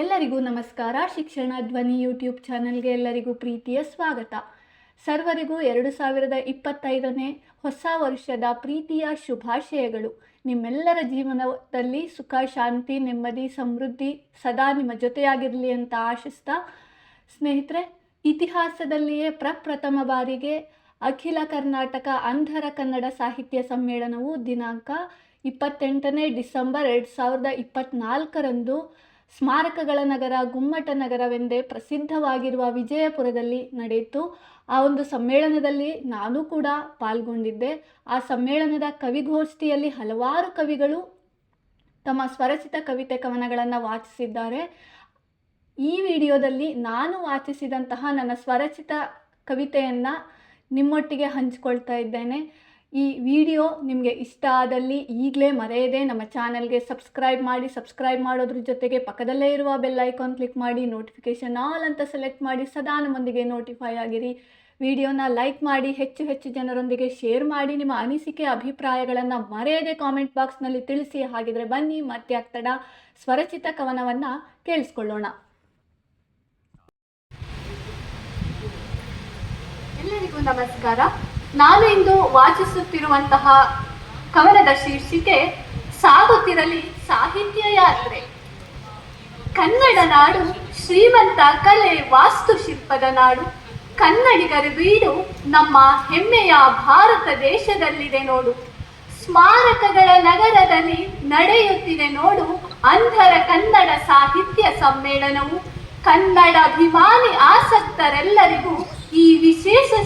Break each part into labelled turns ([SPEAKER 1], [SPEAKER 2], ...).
[SPEAKER 1] ಎಲ್ಲರಿಗೂ ನಮಸ್ಕಾರ. ಶಿಕ್ಷಣ ಧ್ವನಿ ಯೂಟ್ಯೂಬ್ ಚಾನಲ್ಗೆ ಎಲ್ಲರಿಗೂ ಪ್ರೀತಿಯ ಸ್ವಾಗತ. ಸರ್ವರಿಗೂ ಎರಡು ಸಾವಿರದ ಇಪ್ಪತ್ತೈದನೇ ಹೊಸ ವರ್ಷದ ಪ್ರೀತಿಯ ಶುಭಾಶಯಗಳು. ನಿಮ್ಮೆಲ್ಲರ ಜೀವನದಲ್ಲಿ ಸುಖ, ಶಾಂತಿ, ನೆಮ್ಮದಿ, ಸಮೃದ್ಧಿ ಸದಾ ನಿಮ್ಮ ಜೊತೆಯಾಗಿರಲಿ ಅಂತ ಆಶಿಸ್ತಾ, ಸ್ನೇಹಿತರೆ, ಇತಿಹಾಸದಲ್ಲಿಯೇ ಪ್ರಪ್ರಥಮ ಬಾರಿಗೆ ಅಖಿಲ ಕರ್ನಾಟಕ ಅಂಧರ ಕನ್ನಡ ಸಾಹಿತ್ಯ ಸಮ್ಮೇಳನವು ದಿನಾಂಕ ಇಪ್ಪತ್ತೆಂಟನೇ ಡಿಸೆಂಬರ್ ಎರಡು ಸಾವಿರದ ಇಪ್ಪತ್ತ್ನಾಲ್ಕರಂದು ಸ್ಮಾರಕಗಳ ನಗರ, ಗುಮ್ಮಟ ನಗರವೆಂದೇ ಪ್ರಸಿದ್ಧವಾಗಿರುವ ವಿಜಯಪುರದಲ್ಲಿ ನಡೆಯಿತು. ಆ ಒಂದು ಸಮ್ಮೇಳನದಲ್ಲಿ ನಾನು ಕೂಡ ಪಾಲ್ಗೊಂಡಿದ್ದೆ. ಆ ಸಮ್ಮೇಳನದ ಕವಿಗೋಷ್ಠಿಯಲ್ಲಿ ಹಲವಾರು ಕವಿಗಳು ತಮ್ಮ ಸ್ವರಚಿತ ಕವಿತೆ ಕವನಗಳನ್ನು ವಾಚಿಸಿದ್ದಾರೆ. ಈ ವಿಡಿಯೋದಲ್ಲಿ ನಾನು ವಾಚಿಸಿದಂತಹ ನನ್ನ ಸ್ವರಚಿತ ಕವಿತೆಯನ್ನು ನಿಮ್ಮೊಟ್ಟಿಗೆ ಹಂಚಿಕೊಳ್ತಾ ಇದ್ದೇನೆ. ಈ ವಿಡಿಯೋ ನಿಮಗೆ ಇಷ್ಟ ಆದಲ್ಲಿ ಈಗಲೇ ಮರೆಯದೆ ನಮ್ಮ ಚಾನಲ್ಗೆ ಸಬ್ಸ್ಕ್ರೈಬ್ ಮಾಡಿ, ಸಬ್ಸ್ಕ್ರೈಬ್ ಮಾಡೋದ್ರ ಜೊತೆಗೆ ಪಕ್ಕದಲ್ಲೇ ಇರುವ ಬೆಲ್ ಐಕಾನ್ ಕ್ಲಿಕ್ ಮಾಡಿ ನೋಟಿಫಿಕೇಷನ್ ಆಲ್ ಅಂತ ಸೆಲೆಕ್ಟ್ ಮಾಡಿ ಸದಾ ನಮ್ಮೊಂದಿಗೆ ನೋಟಿಫೈ ಆಗಿರಿ. ವಿಡಿಯೋನ ಲೈಕ್ ಮಾಡಿ, ಹೆಚ್ಚು ಹೆಚ್ಚು ಜನರೊಂದಿಗೆ ಶೇರ್ ಮಾಡಿ, ನಿಮ್ಮ ಅನಿಸಿಕೆ, ಅಭಿಪ್ರಾಯಗಳನ್ನು ಮರೆಯದೆ ಕಾಮೆಂಟ್ ಬಾಕ್ಸ್ನಲ್ಲಿ ತಿಳಿಸಿ. ಹಾಗಿದ್ರೆ ಬನ್ನಿ, ಮತ್ತೆ ಆಗ್ತಡ ಸ್ವರಚಿತ ಕವನವನ್ನು ಕೇಳಿಸ್ಕೊಳ್ಳೋಣ. ಎಲ್ಲರಿಗೂ ನಮಸ್ಕಾರ. ನಾನು ಇಂದು ವಾಚಿಸುತ್ತಿರುವಂತಹ ಕವನದ ಶೀರ್ಷಿಕೆ, ಸಾಗುತ್ತಿರಲಿ ಸಾಹಿತ್ಯ ಯಾತ್ರೆ ಕನ್ನಡ ನಾಡು ಶ್ರೀಮಂತ ಕಲೆ ವಾಸ್ತುಶಿಲ್ಪದ ನಾಡು. ಕನ್ನಡಿಗರ ಬೀಡು ನಮ್ಮ ಹೆಮ್ಮೆಯ ಭಾರತ ದೇಶದಲ್ಲಿದೆ ನೋಡು. ಸ್ಮಾರಕಗಳ ನಗರದಲ್ಲಿ ನಡೆಯುತ್ತಿದೆ ನೋಡು ಅಂಧರ ಕನ್ನಡ ಸಾಹಿತ್ಯ ಸಮ್ಮೇಳನವು. ಕನ್ನಡ ಅಭಿಮಾನಿ ಆಸಕ್ತರೆಲ್ಲರಿಗೂ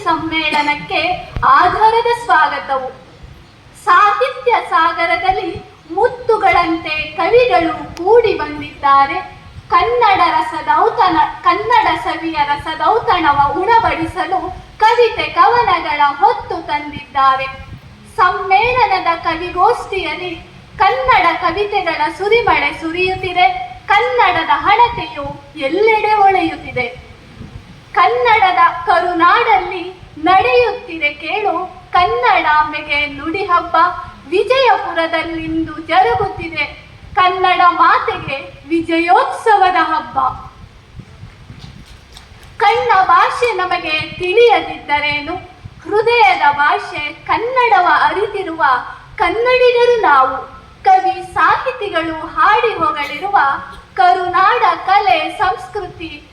[SPEAKER 1] ಸಮ್ಮೇಳನಕ್ಕೆ ಆಧಾರದ ಸ್ವಾಗತವು. ಸಾಹಿತ್ಯ ಸಾಗರದಲ್ಲಿ ಮುತ್ತುಗಳಂತೆ ಕವಿಗಳು ಕೂಡಿ ಬಂದಿದ್ದಾರೆ. ಕನ್ನಡ ರಸದೌತಣ ಕನ್ನಡ ಸವಿಯ ರಸದೌತಣವ ಉಣಬಡಿಸಲು ಕವಿತೆ ಕವನಗಳ ಹೊತ್ತು ತಂದಿದ್ದಾರೆ. ಸಮ್ಮೇಳನದ ಕವಿಗೋಷ್ಠಿಯಲ್ಲಿ ಕನ್ನಡ ಕವಿತೆಗಳ ಸುರಿಮಳೆ ಸುರಿಯುತ್ತಿದೆ. ಕನ್ನಡದ ಹಣತೆಯು ಎಲ್ಲೆಡೆ ಹೊಳೆಯುತ್ತಿದೆ ಕನ್ನಡದ ಕರುನಾಡಲ್ಲಿ ನಡೆಯುತ್ತಿದೆ ಕೇಳು. ಕನ್ನಡಾಂಬೆಗೆ ನುಡಿ ಹಬ್ಬ ವಿಜಯಪುರದಲ್ಲಿಂದು ಜರುಗುತ್ತಿದೆ. ಕನ್ನಡ ಮಾತೆಗೆ ವಿಜಯೋತ್ಸವದ ಹಬ್ಬ. ಕಣ್ಣ ಭಾಷೆ ನಮಗೆ ತಿಳಿಯದಿದ್ದರೇನು? ಹೃದಯದ ಭಾಷೆ ಕನ್ನಡವ ಅರಿತಿರುವ ಕನ್ನಡಿಗರು ನಾವು. ಕವಿ ಸಾಹಿತಿಗಳು ಹಾಡಿ ಹೊಗಳಿರುವ ಕರುನಾಡ ಕಲೆ ಸಂಸ್ಕೃತಿ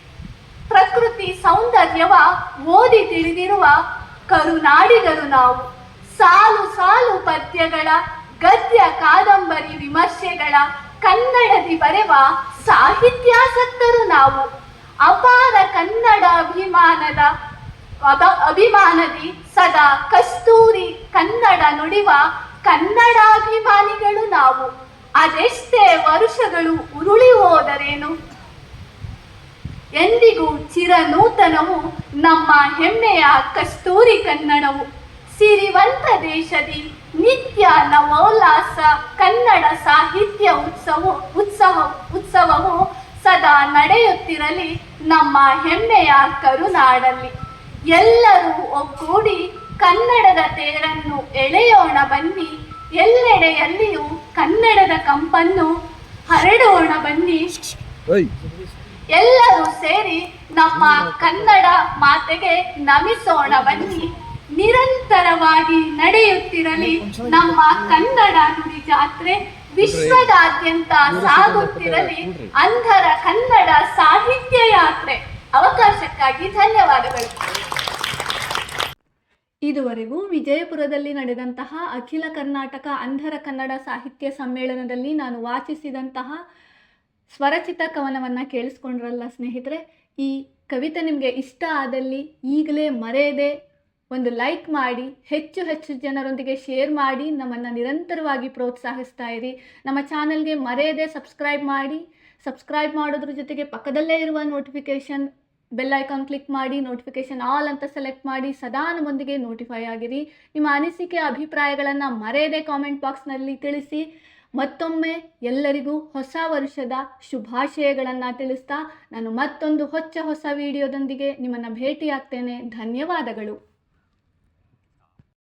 [SPEAKER 1] ಪ್ರಕೃತಿ ಸೌಂದರ್ಯವ ಓದಿ ತಿಳಿದಿರುವ ಕರುನಾಡಿಗರು ನಾವು. ಸಾಲು ಸಾಲು ಪದ್ಯಗಳ, ಗದ್ಯ ಕಾದಂಬರಿ ವಿಮರ್ಶೆಗಳ, ಕನ್ನಡದಿ ಬರೆವ ಸಾಹಿತ್ಯಾಸಕ್ತರು ನಾವು. ಅಪಾರ ಕನ್ನಡ ಅಭಿಮಾನದ ಅಭಿಮಾನದಿ ಸದಾ ಕಸ್ತೂರಿ ಕನ್ನಡ ನುಡಿವ ಕನ್ನಡಾಭಿಮಾನಿಗಳು ನಾವು. ಅದೆಷ್ಟೇ ವರುಷಗಳು ಉರುಳಿ ಹೋದರೇನು? ಎಂದಿಗೂ ಚಿರನೂತನವು ನಮ್ಮ ಹೆಮ್ಮೆಯ ಕಸ್ತೂರಿ ಕನ್ನಡವು. ಸಿರಿವಂತ ದೇಶದಿ ನಿತ್ಯ ನವೋಲ್ಲಾಸ ಕನ್ನಡ ಸಾಹಿತ್ಯ ಉತ್ಸವ ಉತ್ಸವ ಉತ್ಸವವು ಸದಾ ನಡೆಯುತ್ತಿರಲಿ ನಮ್ಮ ಹೆಮ್ಮೆಯ ಕರುನಾಡಲ್ಲಿ. ಎಲ್ಲರೂ ಒಗ್ಗೂಡಿ ಕನ್ನಡದ ತೇರನ್ನು ಎಳೆಯೋಣ ಬನ್ನಿ. ಎಲ್ಲೆಡೆಯಲ್ಲಿಯೂ ಕನ್ನಡದ ಕಂಪನ್ನು ಹರಡೋಣ ಬನ್ನಿ. ಎಲ್ಲರೂ ಸೇರಿ ನಮ್ಮ ಕನ್ನಡ ಮಾತೆಗೆ ನಮಿಸೋಣ ಬನ್ನಿ. ನಿರಂತರವಾಗಿ ನಡೆಯುತ್ತಿರಲಿ ನಮ್ಮ ಕನ್ನಡ ನುಡಿ ಜಾತ್ರೆ. ವಿಶ್ವದಾದ್ಯಂತ ಸಾಗುತ್ತಿರಲಿ ಅಂಧರ ಕನ್ನಡ ಸಾಹಿತ್ಯ ಯಾತ್ರೆ. ಅವಕಾಶಕ್ಕಾಗಿ ಧನ್ಯವಾದಗಳು. ಇದುವರೆಗೂ ವಿಜಯಪುರದಲ್ಲಿ ನಡೆದಂತಹ ಅಖಿಲ ಕರ್ನಾಟಕ ಅಂಧರ ಕನ್ನಡ ಸಾಹಿತ್ಯ ಸಮ್ಮೇಳನದಲ್ಲಿ ನಾನು ವಾಚಿಸಿದಂತಹ ಸ್ವರಚಿತ ಕವನವನ್ನು ಕೇಳಿಸ್ಕೊಂಡ್ರಲ್ಲ ಸ್ನೇಹಿತರೆ, ಈ ಕವಿತೆ ನಿಮಗೆ ಇಷ್ಟ ಆದಲ್ಲಿ ಈಗಲೇ ಮರೆಯದೆ ಒಂದು ಲೈಕ್ ಮಾಡಿ, ಹೆಚ್ಚು ಹೆಚ್ಚು ಜನರೊಂದಿಗೆ ಶೇರ್ ಮಾಡಿ, ನಮ್ಮನ್ನು ನಿರಂತರವಾಗಿ ಪ್ರೋತ್ಸಾಹಿಸ್ತಾ ಇರಿ. ನಮ್ಮ ಚಾನಲ್ಗೆ ಮರೆಯದೆ ಸಬ್ಸ್ಕ್ರೈಬ್ ಮಾಡಿ ಸಬ್ಸ್ಕ್ರೈಬ್ ಮಾಡೋದ್ರ ಜೊತೆಗೆ ಪಕ್ಕದಲ್ಲೇ ಇರುವ ನೋಟಿಫಿಕೇಷನ್ ಬೆಲ್ ಐಕಾನ್ ಕ್ಲಿಕ್ ಮಾಡಿ ನೋಟಿಫಿಕೇಷನ್ ಆಲ್ ಅಂತ ಸೆಲೆಕ್ಟ್ ಮಾಡಿ, ಸದಾ ನಮ್ಮೊಂದಿಗೆ ನೋಟಿಫೈ ಆಗಿರಿ. ನಿಮ್ಮ ಅನಿಸಿಕೆ, ಅಭಿಪ್ರಾಯಗಳನ್ನು ಮರೆಯದೆ ಕಾಮೆಂಟ್ ಬಾಕ್ಸ್ನಲ್ಲಿ ತಿಳಿಸಿ. ಮತ್ತೊಮ್ಮೆ ಎಲ್ಲರಿಗೂ ಹೊಸ ವರ್ಷದ ಶುಭಾಶಯಗಳನ್ನು ತಿಳಿಸ್ತಾ ನಾನು ಮತ್ತೊಂದು ಹೊಚ್ಚ ಹೊಸ ವಿಡಿಯೋದೊಂದಿಗೆ ನಿಮ್ಮನ್ನು ಭೇಟಿಯಾಗ್ತೇನೆ. ಧನ್ಯವಾದಗಳು.